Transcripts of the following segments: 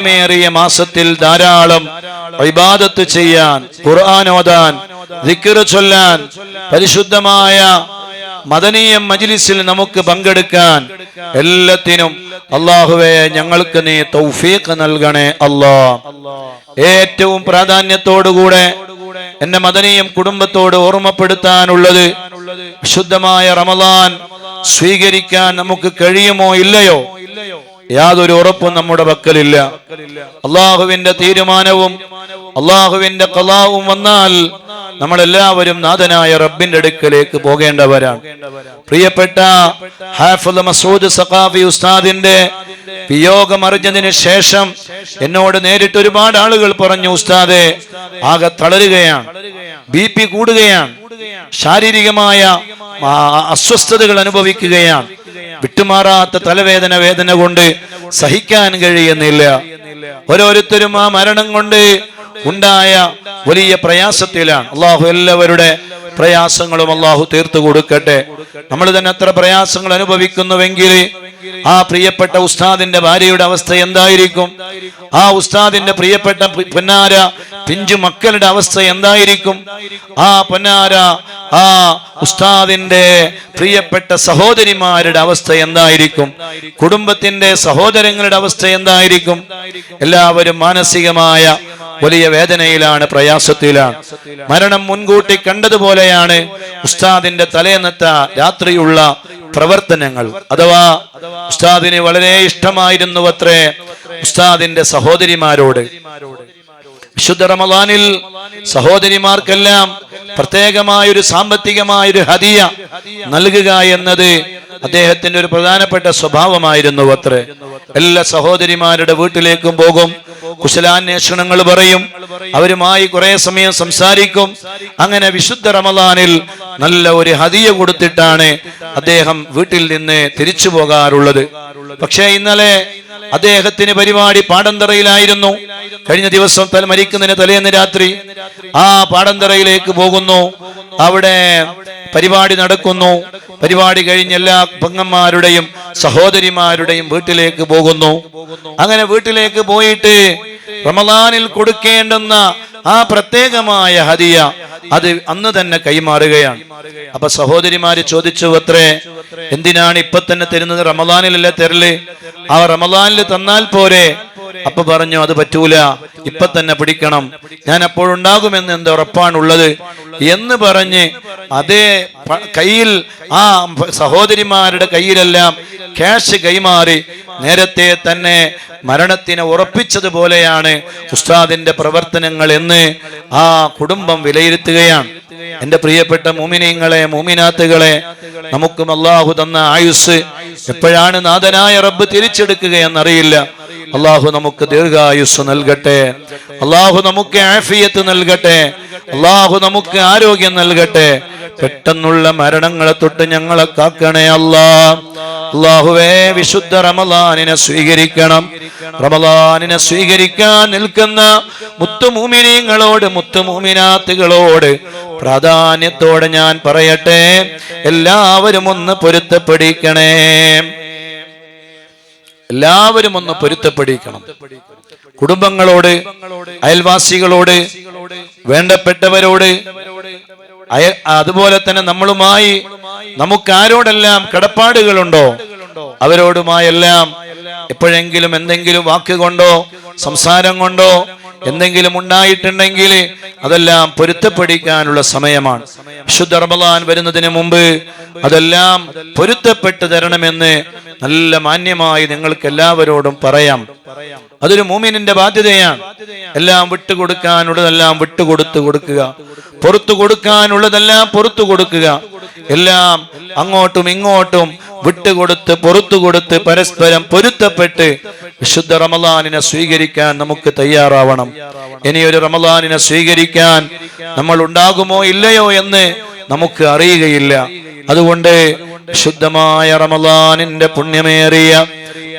മേറിയ മാസത്തിൽ ധാരാളം ഇബാദത്ത് ചെയ്യാൻ ഖുർആൻ ഓതാൻ ചൊല്ലാൻ പരിശുദ്ധമായ മദനീയ മജ്ലിസിൽ നമുക്ക് പങ്കെടുക്കാൻ എല്ലാത്തിനും അള്ളാഹുവെ ഞങ്ങൾക്ക് നീ തൗഫീഖ് നൽകണേ അല്ലാ. ഏറ്റവും പ്രാധാന്യത്തോടുകൂടെ എന്റെ മദനീയം കുടുംബത്തോട് ഓർമ്മപ്പെടുത്താനുള്ളത് ശുദ്ധമായ റമദാൻ സ്വീകരിക്കാൻ നമുക്ക് കഴിയുമോ ഇല്ലയോ? യാതൊരു ഉറപ്പും നമ്മുടെ പക്കലില്ല. അള്ളാഹുവിന്റെ തീരുമാനവും അള്ളാഹുവിന്റെ കലാവും വന്നാൽ നമ്മളെല്ലാവരും നാഥനായ റബ്ബിന്റെ അടുക്കലേക്ക് പോകേണ്ടവരാണ്. പ്രിയപ്പെട്ട ഹാഫുൽ മസൂദ് സഖാഫി ഉസ്താദിന്റെ വിയോഗം അറിഞ്ഞതിന് ശേഷം എന്നോട് നേരിട്ട് ഒരുപാട് ആളുകൾ പറഞ്ഞു ഉസ്താദെ ആകെ തളരുകയാണ് ബി പി കൂടുകയാണ് ശാരീരികമായ അസ്വസ്ഥതകൾ അനുഭവിക്കുകയാണ് വിട്ടുമാറാത്ത തലവേദന വേദന കൊണ്ട് സഹിക്കാൻ കഴിയുന്നില്ല. ഓരോരുത്തരും ആ മരണം കൊണ്ട് ഉണ്ടായ വലിയ പ്രയാസത്തിലാണ്. അള്ളാഹു എല്ലാവരുടെ പ്രയാസങ്ങളും അള്ളാഹു തീർത്തു കൊടുക്കട്ടെ. നമ്മൾ തന്നെ എത്ര പ്രയാസങ്ങൾ അനുഭവിക്കുന്നുവെങ്കിൽ ആ പ്രിയപ്പെട്ട ഉസ്താദിന്റെ ഭാര്യയുടെ അവസ്ഥ എന്തായിരിക്കും? ആ ഉസ്താദിന്റെ പ്രിയപ്പെട്ട പൊന്നാര പിഞ്ചു മക്കളുടെ അവസ്ഥ എന്തായിരിക്കും? ആ പൊന്നാര ആ ഉസ്താദിന്റെ പ്രിയപ്പെട്ട സഹോദരിമാരുടെ അവസ്ഥ എന്തായിരിക്കും? കുടുംബത്തിന്റെ സഹോദരങ്ങളുടെ അവസ്ഥ എന്തായിരിക്കും? എല്ലാവരും മാനസികമായ വലിയ വേദനയിലാണ് പ്രയാസത്തിലാണ്. മരണം മുൻകൂട്ടി കണ്ടതുപോലെയാണ് ഉസ്താദിന്റെ തലേന്നത്ത രാത്രിയുള്ള പ്രവർത്തനങ്ങൾ അഥവാ ഉസ്താദിന് വളരെ ഇഷ്ടമായിരുന്നു അത്രേ ഉസ്താദിന്റെ സഹോദരിമാരോട്. വിശുദ്ധ റമദാനിൽ സഹോദരിമാർക്കെല്ലാം പ്രത്യേകമായ ഒരു സാമ്പത്തികമായ ഒരു ഹദിയ നൽകുക എന്നത് അദ്ദേഹത്തിന്റെ ഒരു പ്രധാനപ്പെട്ട സ്വഭാവമായിരുന്നു അത്രേ എല്ലാ സഹോദരിമാരുടെ വീട്ടിലേക്കും പോകും കുശലാന്വേഷണങ്ങൾ പറയും അവരുമായി കുറെ സമയം സംസാരിക്കും. അങ്ങനെ വിശുദ്ധ റമദാനിൽ നല്ല ഒരു ഹതിയ കൊടുത്തിട്ടാണ് അദ്ദേഹം വീട്ടിൽ നിന്ന് തിരിച്ചു പോകാറുള്ളത്. പക്ഷേ ഇന്നലെ അദ്ദേഹത്തിന് പരിപാടി പാടന്തറയിലായിരുന്നു. കഴിഞ്ഞ ദിവസം തല മരിക്കുന്നതിന് തലേന്ന് രാത്രി ആ പാടന്തറയിലേക്ക് പോകുന്നു. അവിടെ പരിപാടി നടക്കുന്നു. പരിപാടി കഴിഞ്ഞ് എല്ലാ പെങ്ങന്മാരുടെയും സഹോദരിമാരുടെയും വീട്ടിലേക്ക് പോകുന്നു. അങ്ങനെ വീട്ടിലേക്ക് പോയിട്ട് റമദാനിൽ കൊടുക്കേണ്ടുന്ന ആ പ്രത്യേകമായ ഹദിയ അത് അന്ന് തന്നെ കൈമാറുകയാണ്. അപ്പൊ സഹോദരിമാര് ചോദിച്ചു അത്രേ എന്തിനാണ് ഇപ്പൊ തന്നെ തരുന്നത്? റമദാനിലല്ലേ തരൽ? ആ റമദാനിൽ തന്നാൽ പോരെ? അപ്പൊ പറഞ്ഞു അത് പറ്റൂല. ഇപ്പൊ തന്നെ പിടിക്കണം. ഞാൻ അപ്പോഴുണ്ടാകുമെന്ന് എന്ത് ഉറപ്പാണുള്ളത്? എന്ന് പറഞ്ഞ് അതേ കയ്യിൽ ആ സഹോദരിമാരുടെ കയ്യിലെല്ലാം ക്യാഷ് കൈമാറി നേരത്തെ തന്നെ മരണത്തിനെ ഉറപ്പിച്ചതുപോലെയാണ് ഉസ്താദിന്റെ പ്രവർത്തനങ്ങൾ എന്ന് ആ കുടുംബം വിലയിരുത്തുകയാണ്. എന്റെ പ്രിയപ്പെട്ട മൂമിനീങ്ങളെ മൂമിനാത്തുകളെ നമുക്കും അള്ളാഹു തന്ന ആയുസ് എപ്പോഴാണ് നാഥനായ റബ്ബ് തിരിച്ചെടുക്കുകയെന്നറിയില്ല. അള്ളാഹു നമുക്ക് ദീർഘായുസ് നൽകട്ടെ. അള്ളാഹു നമുക്ക് ആഫിയത്ത് നൽകട്ടെ. അള്ളാഹു നമുക്ക് ആരോഗ്യം നൽകട്ടെ. പെട്ടെന്നുള്ള മരണങ്ങളെ തൊട്ട് ഞങ്ങളെ കാക്കണേ അല്ലാ അള്ളാഹുവേ വിശുദ്ധ റമലാനിനെ സ്വീകരിക്കണം. റമലാനിനെ സ്വീകരിക്കാൻ നിൽക്കുന്ന മുത്തുമൂമിനീങ്ങളോട് മുത്തുമൂമിനാത്തുകളോട് പ്രാധാന്യത്തോടെ ഞാൻ പറയട്ടെ. എല്ലാവരും ഒന്ന് പൊരുത്തപ്പെടിക്കണേ. എല്ലാവരും ഒന്ന് പൊരുത്തപ്പെടിക്കണം കുടുംബങ്ങളോട് അയൽവാസികളോട് വേണ്ടപ്പെട്ടവരോട് അയ- അതുപോലെ തന്നെ നമ്മളുമായി നമുക്കാരോടെല്ലാം കടപ്പാടുകളുണ്ടോ? അവരോടുമായെല്ലാം എപ്പോഴെങ്കിലും എന്തെങ്കിലും വാക്ക് കൊണ്ടോ സംസാരം കൊണ്ടോ എന്തെങ്കിലും ഉണ്ടായിട്ടുണ്ടെങ്കിൽ അതെല്ലാം പൊരുത്തപ്പെടിക്കാനുള്ള സമയമാണ്. വിശുദ്ധ റമദാൻ വരുന്നതിന് മുമ്പ് അതെല്ലാം പൊരുത്തപ്പെട്ട് തരണമെന്ന് നല്ല മാന്യമായി നിങ്ങൾക്ക് എല്ലാവരോടും പറയാം. അതൊരു മൂമിനിന്റെ ബാധ്യതയാണ്. എല്ലാം വിട്ടുകൊടുക്കാനുള്ളതെല്ലാം വിട്ടുകൊടുത്തു കൊടുക്കുക. പുറത്തു കൊടുക്കാനുള്ളതെല്ലാം പുറത്തു കൊടുക്കുക. എല്ലാം അങ്ങോട്ടും ഇങ്ങോട്ടും വിട്ടുകൊടുത്ത് പുറത്തു കൊടുത്ത് പരസ്പരം പൊരുത്തപ്പെട്ട് വിശുദ്ധ റമദാനിനെ സ്വീകരിക്കാൻ നമുക്ക് തയ്യാറാവണം. ഇനിയൊരു റമദാനിനെ സ്വീകരിക്കാൻ നമ്മൾ ഉണ്ടാകുമോ ഇല്ലയോ എന്ന് നമുക്ക് അറിയുകയില്ല. അതുകൊണ്ട് ശുദ്ധമായ റമദാനിന്റെ പുണ്യമേറിയ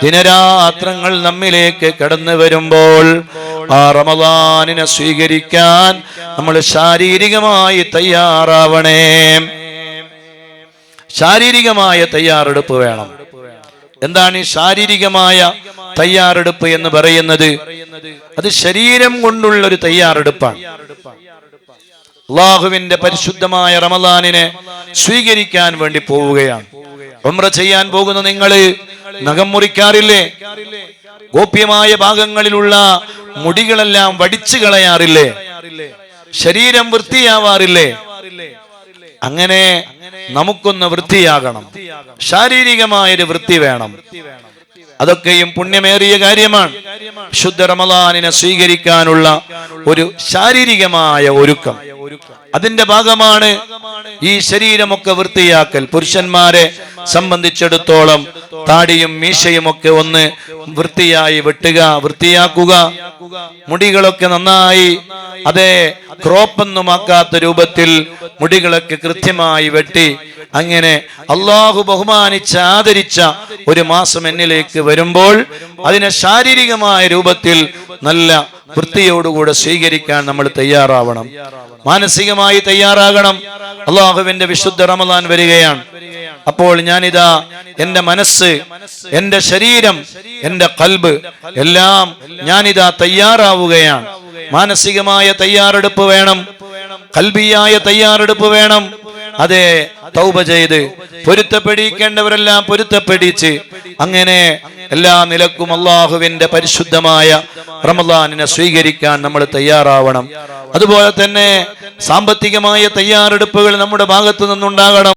ദിനരാത്രങ്ങൾ നമ്മിലേക്ക് കടന്നു വരുമ്പോൾ ആ റമദാനിനെ സ്വീകരിക്കാൻ നമ്മൾ ശാരീരികമായി തയ്യാറാവണേ. ശാരീരികമായ തയ്യാറെടുപ്പ് വേണം. എന്താണ് ഈ ശാരീരികമായ തയ്യാറെടുപ്പ് എന്ന് പറയുന്നത്? അത് ശരീരം കൊണ്ടുള്ള ഒരു തയ്യാറെടുപ്പാണ്. അള്ളാഹുവിന്റെ പരിശുദ്ധമായ റമദാനിനെ സ്വീകരിക്കാൻ വേണ്ടി പോവുകയാണ്. ഉംറ ചെയ്യാൻ പോകുന്ന നിങ്ങൾ നഖം മുറിക്കാറില്ലേ? ഗോപ്യമായ ഭാഗങ്ങളിലുള്ള മുടികളെല്ലാം വടിച്ചു കളയാറില്ലേ? ശരീരം വൃത്തിയാവാറില്ലേ? അങ്ങനെ നമുക്കൊന്ന് വൃത്തിയാകണം. ശാരീരികമായൊരു വൃത്തി വേണം. അതൊക്കെയും പുണ്യമേറിയ കാര്യമാണ്. ശുദ്ധ റമദാനിനെ സ്വീകരിക്കാനുള്ള ഒരു ശാരീരികമായ ഒരുക്കം. അതിന്റെ ഭാഗമാണ് ഈ ശരീരമൊക്കെ വൃത്തിയാക്കൽ. പുരുഷന്മാരെ സംബന്ധിച്ചിടത്തോളം താടിയും മീശയും ഒക്കെ ഒന്ന് വൃത്തിയായി വെട്ടുക വൃത്തിയാക്കുക. മുടികളൊക്കെ നന്നായി അതേ ക്രോപ്പൊന്നുമാക്കാത്ത രൂപത്തിൽ മുടികളൊക്കെ കൃത്യമായി വെട്ടി അങ്ങനെ അള്ളാഹു ബഹുമാനിച്ച് ആദരിച്ച ഒരു മാസം എന്നിലേക്ക് വരുമ്പോൾ അതിനെ ശാരീരികമായ രൂപത്തിൽ നല്ല വൃത്തിയോടുകൂടെ സ്വീകരിക്കാൻ നമ്മൾ തയ്യാറാവണം. മാനസികമായി തയ്യാറാകണം. അള്ളാഹുവിന്റെ വിശുദ്ധ റമദാൻ വരികയാണ്. അപ്പോൾ ഞാനിതാ എന്റെ മനസ്സ് എന്റെ ശരീരം എന്റെ കൽബ് എല്ലാം ഞാനിതാ തയ്യാറാവുകയാണ്. മാനസികമായ തയ്യാറെടുപ്പ് വേണം. കൽബിയായ തയ്യാറെടുപ്പ് വേണം. അതെ തൗബ ചെയ്ത് പൊരുത്തപ്പെടിക്കേണ്ടവരെല്ലാം പൊരുത്തപ്പെടിച്ച് അങ്ങനെ എല്ലാ നിലക്കും അള്ളാഹുവിന്റെ പരിശുദ്ധമായ റമദാനിനെ സ്വീകരിക്കാൻ നമ്മൾ തയ്യാറാവണം. അതുപോലെ തന്നെ സാമ്പത്തികമായ തയ്യാറെടുപ്പുകൾ നമ്മുടെ ഭാഗത്തു നിന്നുണ്ടാകണം.